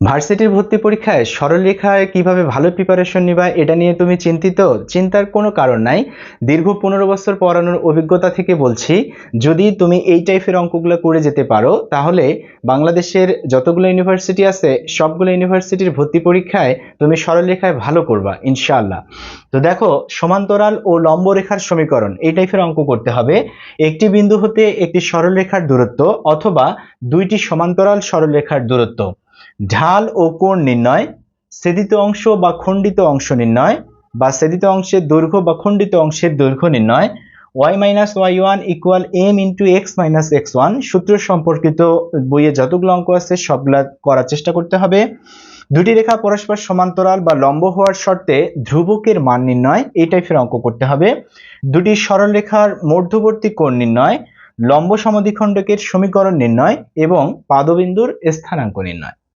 ভার্সিটির ভর্তি পরীক্ষায় সরলরেখায় কীভাবে ভালো প্রিপারেশন নিবা, এটা নিয়ে তুমি চিন্তিত? চিন্তার কোনো কারণ নাই। দীর্ঘ পনেরো বছর পড়ানোর অভিজ্ঞতা থেকে বলছি, যদি তুমি এই টাইপের অঙ্কগুলো করে যেতে পারো, তাহলে বাংলাদেশের যতগুলো ইউনিভার্সিটি আছে, সবগুলো ইউনিভার্সিটির ভর্তি পরীক্ষায় তুমি সরলরেখায় ভালো করবা, ইনশাআল্লাহ। তো দেখো, সমান্তরাল ও লম্ব রেখার সমীকরণ, এই টাইপের অঙ্ক করতে হবে। একটি বিন্দু হতে একটি সরলরেখার দূরত্ব অথবা দুইটি সমান্তরাল সরলরেখার দূরত্ব। ঢাল ও কোণ নির্ণয় সেদিত অংশ বা খণ্ডিত অংশ নির্ণয় বা সেদিত অংশের দৈর্ঘ্য বা খণ্ডিত অংশের দৈর্ঘ্য নির্ণয়। Y minus Y one equal M into X minus X one সূত্র সম্পর্কিত বইয়ে যতগুলো অঙ্ক আছে সবগুলা করার চেষ্টা করতে হবে। দুটি রেখা পরস্পর সমান্তরাল বা লম্ব হওয়ার শর্তে ধ্রুবকের মান নির্ণয়, এই টাইপের অঙ্ক করতে হবে। দুটি সরল রেখার মধ্যবর্তী কোণ নির্ণয়, লম্ব সমদ্বিখণ্ডকের সমীকরণ নির্ণয় এবং পাদবিন্দুর স্থানাঙ্ক নির্ণয়।